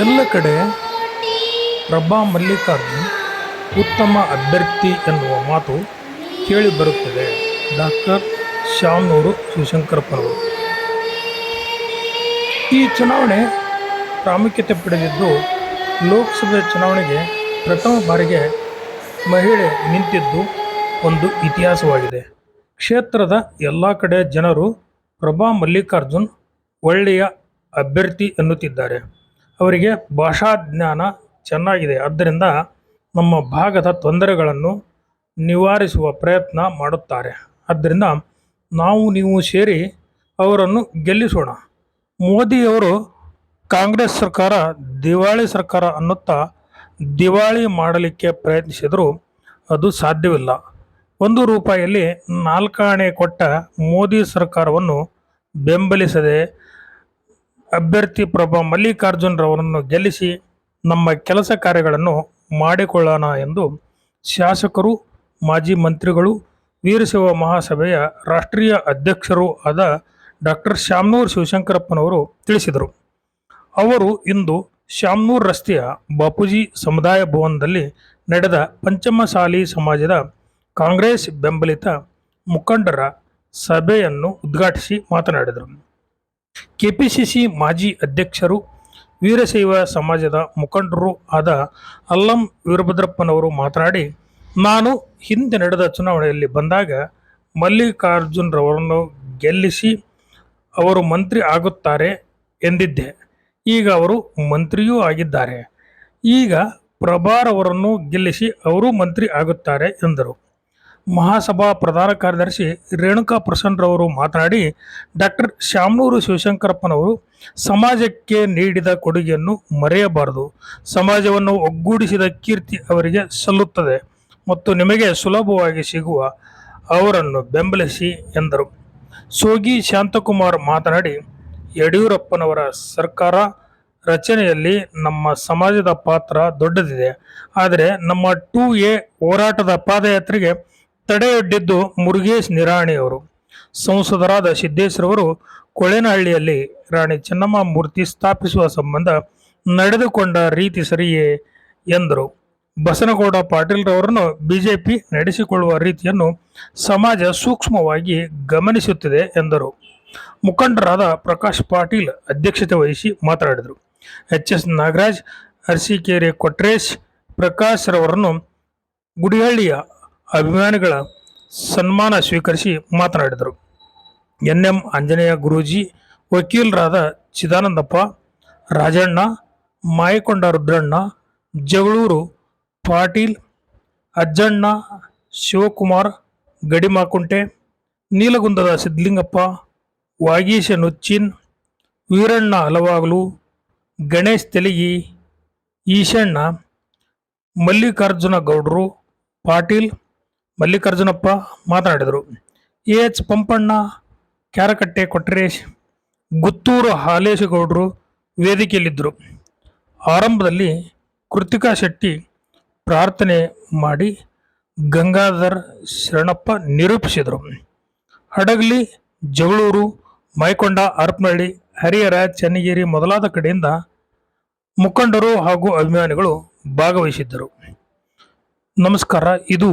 ಎಲ್ಲ ಕಡೆ ಪ್ರಭಾ ಮಲ್ಲಿಕಾರ್ಜುನ್ ಉತ್ತಮ ಅಭ್ಯರ್ಥಿ ಎನ್ನುವ ಮಾತು ಕೇಳಿಬರುತ್ತದೆ ಡಾಕ್ಟರ್ ಶಾಮನೂರು ಶಿವಶಂಕರಪ್ಪನವರು ಈ ಚುನಾವಣೆ ಪ್ರಾಮುಖ್ಯತೆ ಪಡೆದಿದ್ದು ಲೋಕಸಭೆ ಚುನಾವಣೆಗೆ ಪ್ರಥಮ ಬಾರಿಗೆ ಮಹಿಳೆ ನಿಂತಿದ್ದು ಒಂದು ಇತಿಹಾಸವಾಗಿದೆ. ಕ್ಷೇತ್ರದ ಎಲ್ಲ ಕಡೆ ಜನರು ಪ್ರಭಾ ಮಲ್ಲಿಕಾರ್ಜುನ್ ಒಳ್ಳೆಯ ಅಭ್ಯರ್ಥಿ ಎನ್ನುತ್ತಿದ್ದಾರೆ. ಅವರಿಗೆ ಭಾಷಾ ಜ್ಞಾನ ಚೆನ್ನಾಗಿದೆ. ಆದ್ದರಿಂದ ನಮ್ಮ ಭಾಗದ ತೊಂದರೆಗಳನ್ನು ನಿವಾರಿಸುವ ಪ್ರಯತ್ನ ಮಾಡುತ್ತಾರೆ. ಆದ್ದರಿಂದ ನಾವು ನೀವು ಸೇರಿ ಅವರನ್ನು ಗೆಲ್ಲಿಸೋಣ. ಮೋದಿಯವರು ಕಾಂಗ್ರೆಸ್ ಸರ್ಕಾರ, ದಿವಾಳಿ ಸರ್ಕಾರ ಅನ್ನುತ್ತಾ ದಿವಾಳಿ ಮಾಡಲಿಕ್ಕೆ ಪ್ರಯತ್ನಿಸಿದರೂ ಅದು ಸಾಧ್ಯವಿಲ್ಲ. ಒಂದು ರೂಪಾಯಿಯಲ್ಲಿ ನಾಲ್ಕಾಣೆ ಕೊಟ್ಟ ಮೋದಿ ಸರ್ಕಾರವನ್ನು ಬೆಂಬಲಿಸದೆ ಅಭ್ಯರ್ಥಿ ಪ್ರಭಾ ಮಲ್ಲಿಕಾರ್ಜುನ್ರವರನ್ನು ಗೆಲ್ಲಿಸಿ ನಮ್ಮ ಕೆಲಸ ಕಾರ್ಯಗಳನ್ನು ಮಾಡಿಕೊಳ್ಳೋಣ ಎಂದು ಶಾಸಕರು, ಮಾಜಿ ಮಂತ್ರಿಗಳು, ವೀರಶೈವ ಮಹಾಸಭೆಯ ರಾಷ್ಟ್ರೀಯ ಅಧ್ಯಕ್ಷರೂ ಆದ ಡಾಕ್ಟರ್ ಶ್ಯಾಮ್ನೂರ್ ಶಿವಶಂಕರಪ್ಪನವರು ತಿಳಿಸಿದರು. ಅವರು ಇಂದು ಶ್ಯಾಮ್ನೂರ್ ರಸ್ತೆಯ ಬಾಪೂಜಿ ಸಮುದಾಯ ಭವನದಲ್ಲಿ ನಡೆದ ಪಂಚಮಸಾಲಿ ಸಮಾಜದ ಕಾಂಗ್ರೆಸ್ ಬೆಂಬಲಿತ ಮುಖಂಡರ ಸಭೆಯನ್ನು ಉದ್ಘಾಟಿಸಿ ಮಾತನಾಡಿದರು. ಕೆಪಿಸಿಸಿ ಮಾಜಿ ಅಧ್ಯಕ್ಷರು ವೀರಶೈವ ಸಮಾಜದ ಮುಖಂಡರು ಆದ ಅಲ್ಲಂ ವೀರಭದ್ರಪ್ಪನವರು ಮಾತನಾಡಿ, ನಾನು ಹಿಂದೆ ನಡೆದ ಚುನಾವಣೆಯಲ್ಲಿ ಬಂದಾಗ ಮಲ್ಲಿಕಾರ್ಜುನ್ರವರನ್ನು ಗೆಲ್ಲಿಸಿ ಅವರು ಮಂತ್ರಿ ಆಗುತ್ತಾರೆ ಎಂದಿದ್ದೆ. ಈಗ ಅವರು ಮಂತ್ರಿಯೂ ಆಗಿದ್ದಾರೆ. ಈಗ ಪ್ರಭಾರವರನ್ನು ಗೆಲ್ಲಿಸಿ ಅವರು ಮಂತ್ರಿ ಆಗುತ್ತಾರೆ ಎಂದರು. ಮಹಾಸಭಾ ಪ್ರಧಾನ ಕಾರ್ಯದರ್ಶಿ ರೇಣುಕಾ ಪ್ರಸನ್ನರವರು ಮಾತನಾಡಿ, ಡಾಕ್ಟರ್ ಶಾಮನೂರು ಶಿವಶಂಕರಪ್ಪನವರು ಸಮಾಜಕ್ಕೆ ನೀಡಿದ ಕೊಡುಗೆಯನ್ನು ಮರೆಯಬಾರದು. ಸಮಾಜವನ್ನು ಒಗ್ಗೂಡಿಸಿದ ಕೀರ್ತಿ ಅವರಿಗೆ ಸಲ್ಲುತ್ತದೆ ಮತ್ತು ನಿಮಗೆ ಸುಲಭವಾಗಿ ಸಿಗುವ ಅವರನ್ನು ಬೆಂಬಲಿಸಿ ಎಂದರು. ಸೋಗಿ ಶಾಂತಕುಮಾರ್ ಮಾತನಾಡಿ, ಯಡಿಯೂರಪ್ಪನವರ ಸರ್ಕಾರ ರಚನೆಯಲ್ಲಿ ನಮ್ಮ ಸಮಾಜದ ಪಾತ್ರ ದೊಡ್ಡದಿದೆ. ಆದರೆ ನಮ್ಮ ಟೂ ಎ ಹೋರಾಟದ ಪಾದಯಾತ್ರೆಗೆ ತಡೆಯೊಡ್ಡಿದ್ದು ಮುರುಗೇಶ್ ನಿರಾಣಿ ಅವರು. ಸಂಸದರಾದ ಸಿದ್ದೇಶ್ವರವರು ಕೊಳೆನಹಳ್ಳಿಯಲ್ಲಿ ರಾಣಿ ಚೆನ್ನಮ್ಮ ಮೂರ್ತಿ ಸ್ಥಾಪಿಸುವ ಸಂಬಂಧ ನಡೆದುಕೊಂಡ ರೀತಿ ಸರಿಯೇ ಎಂದರು. ಬಸನಗೌಡ ಪಾಟೀಲ್ರವರನ್ನು ಬಿಜೆಪಿ ನಡೆಸಿಕೊಳ್ಳುವ ರೀತಿಯನ್ನು ಸಮಾಜ ಸೂಕ್ಷ್ಮವಾಗಿ ಗಮನಿಸುತ್ತಿದೆ ಎಂದರು. ಮುಖಂಡರಾದ ಪ್ರಕಾಶ್ ಪಾಟೀಲ್ ಅಧ್ಯಕ್ಷತೆ ವಹಿಸಿ ಮಾತನಾಡಿದರು. ಎಚ್ ಎಸ್ ನಾಗರಾಜ್, ಅರಸೀಕೆರೆ ಕೊಟ್ರೇಶ್, ಪ್ರಕಾಶ್ ರವರನ್ನು ಗುಡಿಹಳ್ಳಿಯ ಅಭಿಮಾನಿಗಳ ಸನ್ಮಾನ ಸ್ವೀಕರಿಸಿ ಮಾತನಾಡಿದರು. ಎನ್ ಎಂ ಆಂಜನೇಯ ಗುರೂಜಿ, ವಕೀಲರಾದ ಚಿದಾನಂದಪ್ಪ, ರಾಜಣ್ಣ, ಮಾಯಕೊಂಡ ರುದ್ರಣ್ಣ, ಜಗಳೂರು ಪಾಟೀಲ್, ಅಜ್ಜಣ್ಣ, ಶಿವಕುಮಾರ್, ಗಡಿಮಾಕುಂಟೆ, ನೀಲಗುಂದದ ಸಿದ್ಲಿಂಗಪ್ಪ ವಾಗೀಶ ನುಚ್ಚಿನ್, ವೀರಣ್ಣ ಹಲವಾಗಲು, ಗಣೇಶ್ ತೆಲಿಗಿ, ಈಶಣ್ಣ, ಮಲ್ಲಿಕಾರ್ಜುನ ಗೌಡ್ರು, ಪಾಟೀಲ್ ಮಲ್ಲಿಕಾರ್ಜುನಪ್ಪ ಮಾತನಾಡಿದರು. ಎ ಎಚ್ ಪಂಪಣ್ಣ ಕ್ಯಾರಕಟ್ಟೆ ಕೊಟ್ರೇಶ್ ಗುತ್ತೂರು ಹಾಲೇಶಗೌಡರು ವೇದಿಕೆಯಲ್ಲಿದ್ದರು. ಆರಂಭದಲ್ಲಿ ಕೃತಿಕಾ ಶೆಟ್ಟಿ ಪ್ರಾರ್ಥನೆ ಮಾಡಿ ಗಂಗಾಧರ್ ಶರಣಪ್ಪ ನಿರೂಪಿಸಿದರು. ಹಡಗಲಿ, ಜಗಳೂರು, ಮೈಕೊಂಡ ಹರಪನಹಳ್ಳಿ ಹರಿಹರ, ಚನ್ನಗಿರಿ ಮೊದಲಾದ ಕಡೆಯಿಂದ ಮುಖಂಡರು ಹಾಗೂ ಅಭಿಮಾನಿಗಳು ಭಾಗವಹಿಸಿದ್ದರು. ನಮಸ್ಕಾರ, ಇದು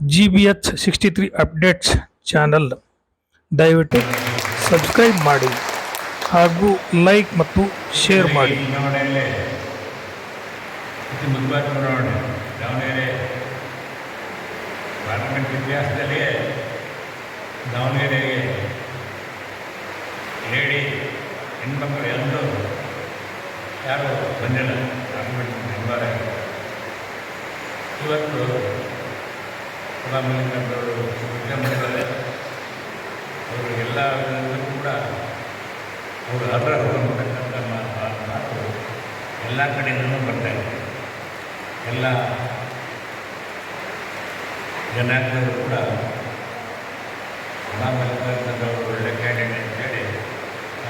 G B H sixty three updates channel ದಯವಿಟ್ಟು ಸಬ್ಸ್ಕ್ರೈಬ್ ಮಾಡಿ ಹಾಗೂ ಲೈಕ್ ಮತ್ತು ಶೇರ್ ಮಾಡಿ. ಪಾರ್ಲಿಮೆಂಟ್ ಇತಿಹಾಸದಲ್ಲಿಯೇ ದಾವಣಗೆರೆಗೆ ಲೇಡಿ ಹೆಣ್ಮಕ್ಳು ಎಲ್ಲರೂ ಯಾರು ಬಂದಿಲ್ಲ. ಪಾರ್ಲಿಮೆಂಟ್ ಮೆಂಬರ್ ಇವತ್ತು ಮಲ್ಲಿಕಾರ್ಜುನವರು ಮಾಡಿದ್ದಾರೆ ಅವರು ಎಲ್ಲ ವಿಧದಲ್ಲೂ ಕೂಡ ಅವರು ಅರ್ಹರು ಅಂತಕ್ಕಂಥ ಮಾತು ಎಲ್ಲ ಕಡೆಯಿಂದಲೂ ಬರ್ತಾ ಇದೆ. ಎಲ್ಲ ಜನಾಂಗದವರು ಕೂಡ ಗುಲಾಮ್ ಮಲ್ಲಿಕಾರ್ಜುನವರು ಒಳ್ಳೆ ಕ್ಯಾಂಡಿಡೇಟ್ ಅಂತೇಳಿ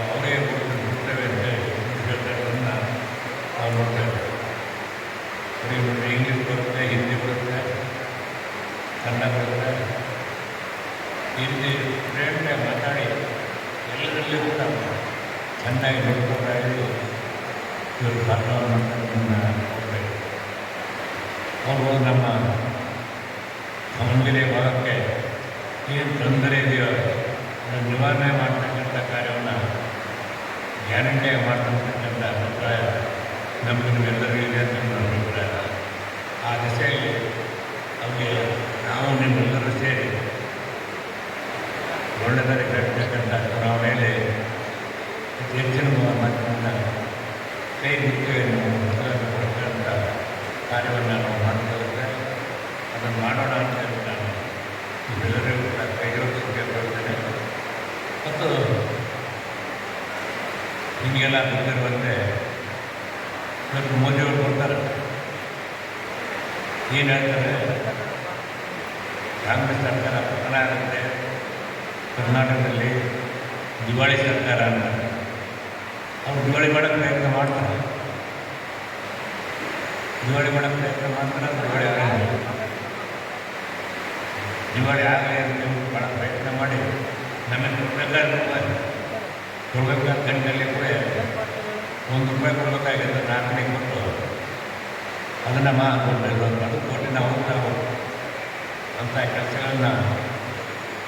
ಅವರೇ ಅಂತ ಹೇಳಿ ಹೇಳ್ತಾರನ್ನ ನಾವು ನೋಡ್ತಾ ಇದ್ದೇವೆ. ಇಂಗ್ಲೀಷ್ ಬರುತ್ತೆ ಹಿಂದಿ ಬರುತ್ತೆ ಕನ್ನಡ ಇಲ್ಲಿ ಫ್ರೆಂಡ್ ಮಾತಾಡಿ ಎಲ್ಲರಲ್ಲೂ ಕೂಡ ಚೆನ್ನಾಗಿ ನೋಡ್ಕೊತಾ ಇದ್ದು ಇವರು ಭಾಷಣವನ್ನು ಕೊಡಬೇಕು ಅವರು ನಮ್ಮ ದಾವಣಗೆರೆ ಭಾಗಕ್ಕೆ ಏನು ತೊಂದರೆ ಇದೆಯೋ ಅದನ್ನು ನಿವಾರಣೆ ಮಾಡ್ತಕ್ಕಂಥ ಕಾರ್ಯವನ್ನು ಗ್ಯಾರಂಟಿಯಾಗಿ ಮಾಡ್ತಕ್ಕಂಥ ಅಭಿಪ್ರಾಯ ನಮಗೆ ನಿಮ್ಮೆಲ್ಲರಿಗೂ ಇದೆ ಅಂತ ನನ್ನ ಅಭಿಪ್ರಾಯ. ಆ ದಿಸೆಯಲ್ಲಿ ಅವ್ರಿಗೆ ನಾವು ನಿಮ್ಮೆಲ್ಲರೂ ಸೇರಿ. ಒಳ್ಳೆಯದಾಗಿ ಕಟ್ಟಿರ್ತಕ್ಕಂಥ ಚುನಾವಣೆಯಲ್ಲಿ ಅತಿ ಹೆಚ್ಚಿನ ಮತವನ್ನು ಕೈ ಗುರುತುಗಳನ್ನು ಕೊಡ್ತಕ್ಕಂಥ ಕಾರ್ಯವನ್ನು ನಾವು ಮಾಡಿಕೊಳ್ಳುತ್ತೆ ಅದನ್ನು ಮಾಡೋಣ ಅಂತ ಹೇಳಿ ನಾನು ನಿಮ್ಮೆಲ್ಲರಿಗೂ ಕೂಡ ಕೈ ಜೋಡಿಸಿ ಕೇಳ್ಕೊಳ್ತೇನೆ ಮತ್ತು ನಿಮಗೆಲ್ಲ ಗೊತ್ತಿರುವಂತೆ ಸ್ವಲ್ಪ ಮೋದಿಯವರು ಕೊಡ್ತಾರೆ ಏನು ಹೇಳ್ತಾರೆ ಕಾಂಗ್ರೆಸ್ ಸರ್ಕಾರ ಪತನ ಆಗುತ್ತೆ ಕರ್ನಾಟಕದಲ್ಲಿ ದಿವಾಳಿ ಸರ್ಕಾರ ಅಂತ. ಅವ್ರು ದಿವಾಳಿ ಮಾಡೋಕ್ಕೆ ಪ್ರಯತ್ನ ಮಾಡ್ತಾರೆ. ದಿವಾಳಿ ಮಾಡೋಕ್ಕೆ ಪ್ರಯತ್ನ ಮಾಡ್ತಾರೆ, ದಿವಾಳಿ ಆಗಲಿ ದಿವಾಳಿ ಆಗಲಿ ಅಂತ ಭಾಳ ಪ್ರಯತ್ನ ಮಾಡಿ. ನಮಗೆ ಕೊಡಬೇಕಾದ ರೂಪಾಯಿ ಕೊಡಬೇಕಾದ ಗಂಟಲ್ಲಿ ಕೂಡ ಒಂದು ರೂಪಾಯಿ ಕೊಡಬೇಕಾಗಿತ್ತು, ನಾಲ್ಕನೇ ಕೊಟ್ಟು. ಅದನ್ನು ಮಾ ಕೊಟ್ಟು ನಾವು ನಾವು ಅಂಥ ಕೆಲಸಗಳನ್ನ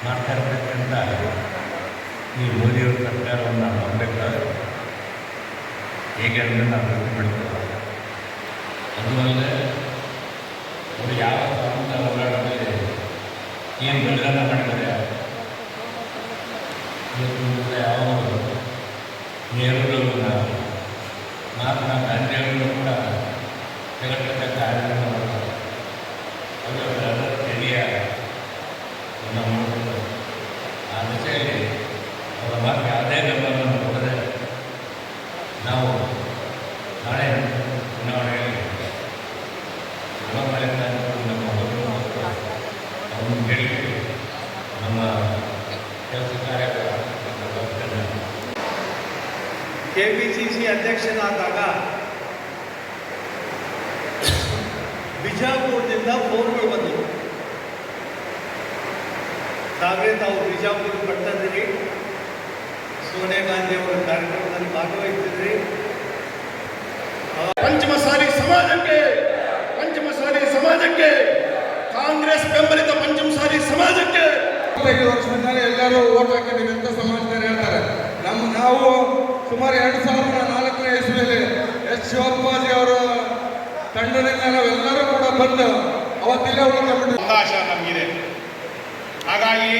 ಮಾಡ್ತಾ ಈ ಮೋದಿಯವರ ಸರ್ಕಾರವನ್ನು ಮಾಡಬೇಕಾದ್ರೆ ಹೇಗೆ ಅಂದರೆ ನಾವು ಅಭಿವೃದ್ಧಿ ಮಾಡ್ತೇವೆ ಅದು ಅವರು ಯಾವ ಸ್ವಾತಂತ್ರ್ಯ ಹೋರಾಟದಲ್ಲಿ ಏನು ಬಲಿದಾನ ಮಾಡಿದ್ದಾರೆ? ಮುಂದೆ ಯಾವ ನೆಹರೂರವ್ರನ್ನ ಮಹಾತ್ಮ ಗಾಂಧಿಯವರನ್ನು ಕೂಡ ಜಗತ್ತಕ್ಕ ಕಾರ್ಯವನ್ನು ಮಾಡ್ತಾರೆ ಅದು ಅದರ ಹಿರಿಯ ನಮ್ಮ ನೋಡ್ಬೋದು ಆ ದಿಸೆಯಲ್ಲಿ ಅವರ ಮಾತು ಯಾವುದೇ ಗಮನವನ್ನು ಕೊಡದೆ ನಾವು ನಾಳೆ ಚುನಾವಣೆಯಲ್ಲಿ ನಮ್ಮ ನಮ್ಮ ಮೊದಲು ಅವನು ಹೇಳಿ ನಮ್ಮ ಕೆಲಸ ಕಾರ್ಯಗಳ ಕೆ ಪಿ ಸಿ ಸಿ ಅಧ್ಯಕ್ಷನಾದಾಗ ಬಿಜಾಪುರದಿಂದ ಫೋನ್ಗಳು ಬಂದವು. ತಾವೇ ತಾವು ಬಿಜಾಪುರ ಬರ್ತಿದ್ದೀರಿ ಸೋನಿಯಾ ಗಾಂಧಿ ಅವರ ಕಾರ್ಯಕ್ರಮದಲ್ಲಿ ಭಾಗವಹಿಸಿದ್ರಿ. ಪಂಚಮಸಾಲಿ ಸಮಾಜಕ್ಕೆ ಪಂಚಮಸಾಲಿ ಸಮಾಜಕ್ಕೆ ಕಾಂಗ್ರೆಸ್ ಬೆಂಬಲಿತ ಪಂಚಮಸಾಲಿ ಸಮಾಜಕ್ಕೆ. ಎಲ್ಲರೂ ಓಟ್ ಹಾಕಿದ್ದೀವಿ ಅಂತ ಸಮಾಜದವ್ರು ಹೇಳ್ತಾರೆ. ನಮ್ಮ ನಾವು ಸುಮಾರು ಎರಡು ಸಾವಿರದ ನಾಲ್ಕನೇ ಮೇಲೆ ಎಸ್ ಶಿವಪ್ಪಾಜಿ ಅವರ ತಂಡದಿಂದ ಕೂಡ ಬಂದು ಅವತ್ತಿಲ್ಲ ಉಳ್ಕೊಂಡ್ಬಿಟ್ಟು ಅವಕಾಶ ನಮಗಿದೆ. ಹಾಗಾಗಿ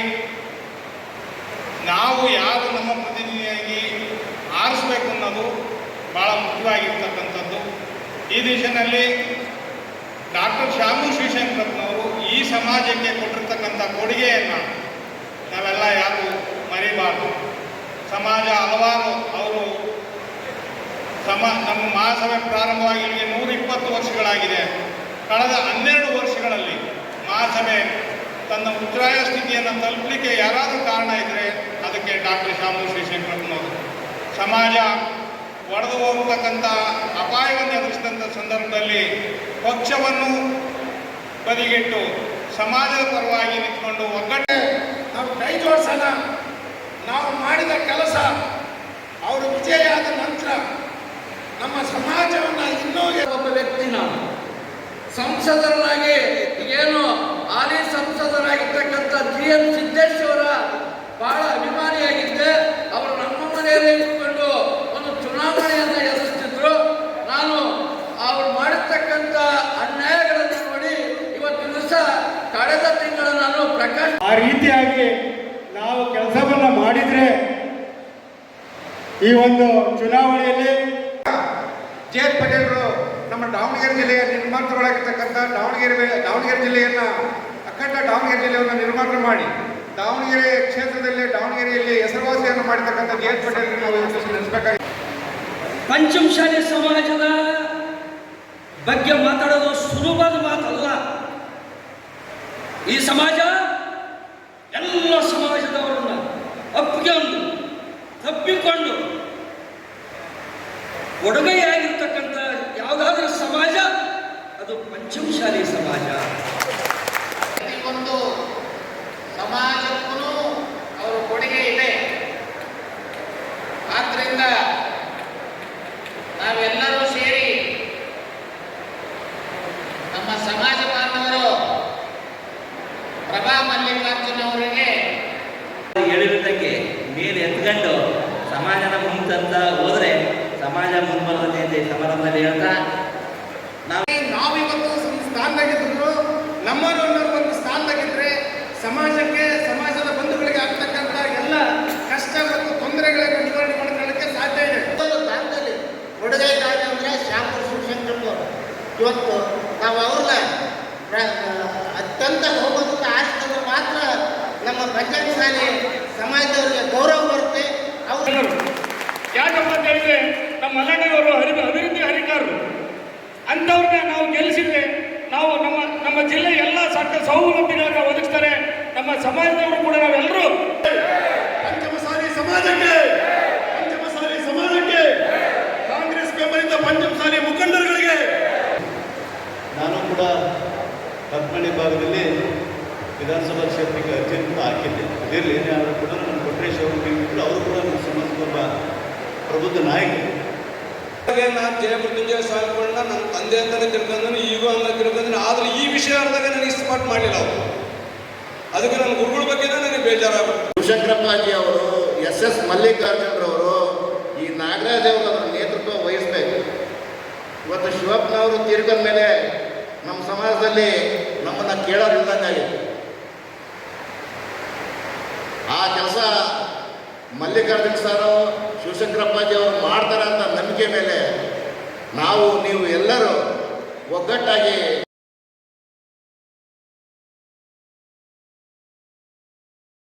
ನಾವು ಯಾರು ನಮ್ಮ ಪ್ರತಿನಿಧಿಯಾಗಿ ಆರಿಸ್ಬೇಕು ಅನ್ನೋದು ಭಾಳ ಮುಖ್ಯವಾಗಿರ್ತಕ್ಕಂಥದ್ದು. ಈ ದಿಶೆಯಲ್ಲಿ ಡಾಕ್ಟರ್ ಶ್ಯಾಮು ಶಿವಶಂಕರಪ್ಪನವರು ಈ ಸಮಾಜಕ್ಕೆ ಕೊಟ್ಟಿರ್ತಕ್ಕಂಥ ಕೊಡುಗೆಯನ್ನು ನಾವೆಲ್ಲ ಯಾರು ಮರಿಬಾರ್ದು. ಸಮಾಜ ಹಲವಾರು ಸಮ ನಮ್ಮ ಮಹಾಸಭೆ ಪ್ರಾರಂಭವಾಗಿ ಇಲ್ಲಿಗೆ ನೂರ ಇಪ್ಪತ್ತು ವರ್ಷಗಳಾಗಿದೆ. ಕಳೆದ ಹನ್ನೆರಡು ವರ್ಷಗಳಲ್ಲಿ ಮಹಾಸಭೆ ತನ್ನ ಉಜ್ರಾಯ ಸ್ಥಿತಿಯನ್ನು ತಲುಪಲಿಕ್ಕೆ ಯಾರಾದರೂ ಕಾರಣ ಇದ್ದರೆ ಅದಕ್ಕೆ ಡಾಕ್ಟರ್ ಶಾಮು ಶ್ರೀಶಂಕರಪ್ಪನವರು ಸಮಾಜ ಒಡೆದು ಹೋಗ್ತಕ್ಕಂಥ ಅಪಾಯವನ್ನು ಎದುರಿಸಿದಂಥ ಸಂದರ್ಭದಲ್ಲಿ ಪಕ್ಷವನ್ನು ಬದಿಗಿಟ್ಟು ಸಮಾಜದ ಪರವಾಗಿ ನಿಂತ್ಕೊಂಡು ಒಗ್ಗಟ್ಟೆ ನಾವು ಕೈ ಜೋಡಿಸೋಣ. ನಾವು ಮಾಡಿದ ಕೆಲಸ. ಅವರು ವಿಜಯ ಆದ ನಂತರ ನಮ್ಮ ಸಮಾಜವನ್ನು ಇನ್ನೂ ಒಬ್ಬ ವ್ಯಕ್ತಿ ನಾನು. ಸಂಸದರನ್ನಾಗಿ ಏನು ಹಾಲಿ ಸಂಸದರಾಗಿರ್ತಕ್ಕಂಥ ಜಿ ಎಂ ಸಿದ್ದೇಶ್ವರ ಬಹಳ ಅಭಿಮಾನಿಯಾಗಿದ್ದೆ. ಅವರು ನಮ್ಮ ಮನೆಯಲ್ಲೇ ಇಟ್ಕೊಂಡು ಒಂದು ಚುನಾವಣೆಯನ್ನು ಎದುರಿಸ್ತಿದ್ರು. ನಾನು ಅವರು ಮಾಡಿರ್ತಕ್ಕಂಥ ಅನ್ಯಾಯಗಳನ್ನು ನೋಡಿ ಇವತ್ತು ದಿವಸ ಕಳೆದ ತಿಂಗಳ ನಾನು ಪ್ರಕಾಶ್ ಆ ರೀತಿಯಾಗಿ ನಾವು ಕೆಲಸವನ್ನು ಮಾಡಿದರೆ ಈ ಒಂದು ಚುನಾವಣೆಯಲ್ಲಿ ಜೆ ಎಸ್ ನಮ್ಮ ದಾವಣಗೆರೆ ಜಿಲ್ಲೆಯ ನಿರ್ಮಾತೃಗಳಾಗಿರ್ತಕ್ಕಂಥ ದಾವಣಗೆರೆ ದಾವಣಗೆರೆ ಜಿಲ್ಲೆಯನ್ನು ಅಖಂಡ ದಾವಣಗೆರೆ ಜಿಲ್ಲೆಯನ್ನು ನಿರ್ಮಾಣ ಮಾಡಿ ದಾವಣಗೆರೆ ಕ್ಷೇತ್ರದಲ್ಲಿ ದಾವಣಗೆರೆಯಲ್ಲಿ ಹೆಸರುವಾಸಿಯನ್ನು ಮಾಡಿರ್ತಕ್ಕಂಥ ಜೆ ಎಸ್ ಪಟೇಲ್ ಪಂಚಮಶಾಲಿ ಸಮಾಜದ ಬಗ್ಗೆ ಮಾತಾಡೋದು ಸುಲಭದ ಮಾತಲ್ಲ. ಈ ಸಮಾಜ, ಎಲ್ಲ ಸಮಾಜದವರನ್ನ ಅಪ್ಪಿಕೊಂಡು ತಪ್ಪಿಕೊಂಡು ಒಡಮೆಯಾಗಿರ್ತಕ್ಕಂಥ ಯಾವುದಾದ್ರೂ ಸಮಾಜ ಅದು ಪಂಚಮಶಾಲಿ ಸಮಾಜ. ಪ್ರತಿಯೊಂದು ಸಮಾಜಕ್ಕೂ ಅವರ ಕೊಡುಗೆ ಇದೆ ಆದ್ದರಿಂದ ನಾವೆಲ್ಲರೂ ಸಮಾಜ ಮುಂದುವರೆದಿದೆ ಅಂತ ಈ ಸಮಾರಂಭದಲ್ಲಿ ಹೇಳ್ತಾ ನಾವಿವತ್ತು ಒಂದು ಸ್ಥಾನದಾಗಿದ್ರು ನಮ್ಮನ್ನು ಒಂದು ಸ್ಥಾನದಾಗಿದ್ರೆ ಸಮಾಜಕ್ಕೆ ಸಮಾಜದ ಬಂಧುಗಳಿಗೆ ಆಗ್ತಕ್ಕಂಥ ಎಲ್ಲ ಕಷ್ಟ ಮತ್ತು ತೊಂದರೆಗಳನ್ನು ನಿವಾರಣೆ ಮಾಡ್ಕೊಳ್ಳಕ್ಕೆ ಸಾಧ್ಯ ಇದೆ ಒಂದು ದಾನದಲ್ಲಿ ಕೊಡುಗೆ ದಾನ ಅಂದರೆ ಶ್ಯಾಮಪುರ ಶಿವಶಂಕರಪ್ಪನವರು ಇವತ್ತು ನಾವು ಅವ್ರನ್ನ ಪ್ರ- ಅತ್ಯಂತ ಹೋಗೋದಕ್ಕೆ ಆರಿಸಿದ್ರೆ ಮಾತ್ರ ಪಂಚಾಯತ್ ಶಾಲೆ ಸಮಾಜದವರಿಗೆ ಗೌರವ ಬರುತ್ತೆ ಅವರು ಯಾಕಪ್ಪ ಅಂತ ಹೇಳಿದ್ರೆ ನಮ್ಮ ಮಲ್ಲಣ್ಣವರು ಹರಿ ಅಭಿವೃದ್ಧಿ ಹರಿಕಾರರು ಅಂಥವ್ರನ್ನ ನಾವು ಗೆಲ್ಲಿಸಿದ್ರೆ ನಾವು ನಮ್ಮ ನಮ್ಮ ಜಿಲ್ಲೆ ಎಲ್ಲ ಸಟ್ಟ ಸೌಲಭ್ಯಗಳನ್ನ ಒದಗಿಸ್ತಾರೆ. ನಮ್ಮ ಸಮಾಜದವರು ಕೂಡ ನಾವೆಲ್ಲರೂ ಪಂಚಮಸಾಲಿ ಸಮಾಜಕ್ಕೆ ಪಂಚಮಸಾಲಿ ಸಮಾಜಕ್ಕೆ ಕಾಂಗ್ರೆಸ್ ಬೆಂಬಲಿತ ಪಂಚಮಸಾಲಿ ಮುಖಂಡರುಗಳಿಗೆ. ನಾನು ಕೂಡ ಪದ್ಮಣಿ ಭಾಗದಲ್ಲಿ ವಿಧಾನಸಭಾ ಕ್ಷೇತ್ರಕ್ಕೆ ಅರ್ಜಿಯನ್ನು ಹಾಕಿದ್ದೆ ಇದರಲ್ಲಿ ಏನೇ ಆದರೂ ಕೂಡ ನಮ್ಮ ಕೊಟ್ರೇಶ್ ಅವರು ಕೂಡ ಅವರು ಕೂಡ ನಮ್ಮ ಸಮಾಜದೊಬ್ಬ ಪ್ರಬುದ್ಧ ನಾಯಕರು. ನಾನು ಜಯಮೃತ್ಯುಂಜಯ ಸ್ವಾಮಿಗಳನ್ನ ನನ್ನ ತಂದೆ ಅಂತಲೇ ತಿಳ್ಕೊಂಡನು ಈಗೂ ಅಂತ ತಿಳ್ಕೊಂಡನು. ಆದ್ರೆ ಈ ವಿಷಯ ಆದಾಗ ನನಗೆ ಸ್ಪಾಟ್ ಮಾಡಲಿಲ್ಲ ಅವರು. ಅದಕ್ಕೆ ನನ್ನ ಗುರುಗಳ ಬಗ್ಗೆನೇ ನನಗೆ ಬೇಜಾರಾಗುತ್ತೆ ಶಿವಶಂಕರಪ್ಪಾಜಿ ಅವರು ಎಸ್ ಎಸ್ ಮಲ್ಲಿಕಾರ್ಜುನರವರು ಈ ನಾಗರಾಜ್ ಅವರು ಅದರ ನೇತೃತ್ವ ವಹಿಸಬೇಕು ಇವತ್ತು ಶಿವಪ್ಪನವರು ತೀರ್ಕೊಂಡ ಮೇಲೆ ನಮ್ಮ ಸಮಾಜದಲ್ಲಿ ನಮ್ಮನ್ನು ಕೇಳೋರು ಇಲ್ದಂಗಾಗಿದೆ ಆ ಕೆಲಸ ಮಲ್ಲಿಕಾರ್ಜುನ್ ಸರ್ ಶಿವಶಂಕರಪ್ಪಾಜಿ ಅವರು ಮಾಡ್ತಾರೆ ಅಂತ ನಂಬಿಕೆ ಮೇಲೆ ನಾವು ನೀವು ಎಲ್ಲರೂ ಒಗ್ಗಟ್ಟಾಗಿ